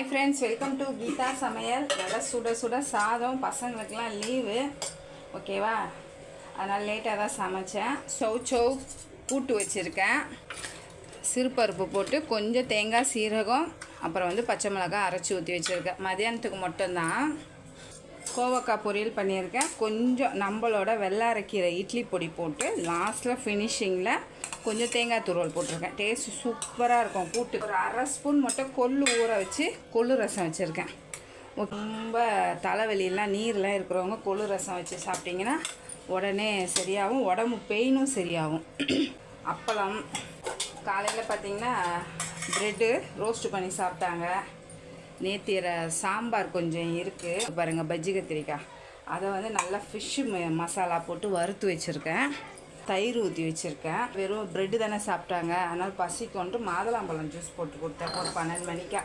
Hi friends welcome to Geetha சமையல் நல்லா சுட சுட சாதம் பசங்களுக்கெலாம் லீவு ஓகேவா அதனால் லேட்டாக தான் சமைச்சேன். சௌ சௌ கூட்டு வச்சுருக்கேன். சிறுபருப்பு போட்டு கொஞ்சம் தேங்காய் சீரகம் அப்புறம் வந்து பச்சை மிளகாய் அரைச்சி ஊற்றி வச்சுருக்கேன். மதியானத்துக்கு மட்டும்தான். கோவக்காய் பொரியல் பண்ணியிருக்கேன். கொஞ்சம் நம்மளோட வெள்ளாரக்கீரை இட்லி பொடி போட்டு லாஸ்ட்டில் ஃபினிஷிங்கில் கொஞ்சம் தேங்காய் துருவல் போட்டிருக்கேன். டேஸ்ட் சூப்பராக இருக்கும். கூட்டு ஒரு அரை ஸ்பூன் மட்டும் கொள்ளு ஊற வச்சு கொள்ளு ரசம் வச்சுருக்கேன். ரொம்ப தலைவலியெல்லாம் நீர்லாம் இருக்கிறவங்க கொள்ளு ரசம் வச்சு சாப்பிட்டிங்கன்னா உடனே சரியாகும். உடம்பு பெயினும் சரியாகும். அப்பளம். காலையில் பார்த்தீங்கன்னா ப்ரெட்டு ரோஸ்ட்டு பண்ணி சாப்பிட்டாங்க. நேத்திர சாம்பார் கொஞ்சம் இருக்குது பாருங்கள் பஜ்ஜி கத்திரிக்காய். அதை வந்து நல்லா ஃபிஷ்ஷு மசாலா போட்டு வறுத்து வச்சுருக்கேன். தயிர் ஊற்றி வச்சுருக்கேன். வெறும் ப்ரெட்டு தானே சாப்பிட்டாங்க. அதனால் பசி கொண்டு மாதுளம்பழம் ஜூஸ் போட்டு கொடுத்தேன். ஒரு பன்னெண்டு மணிக்கா.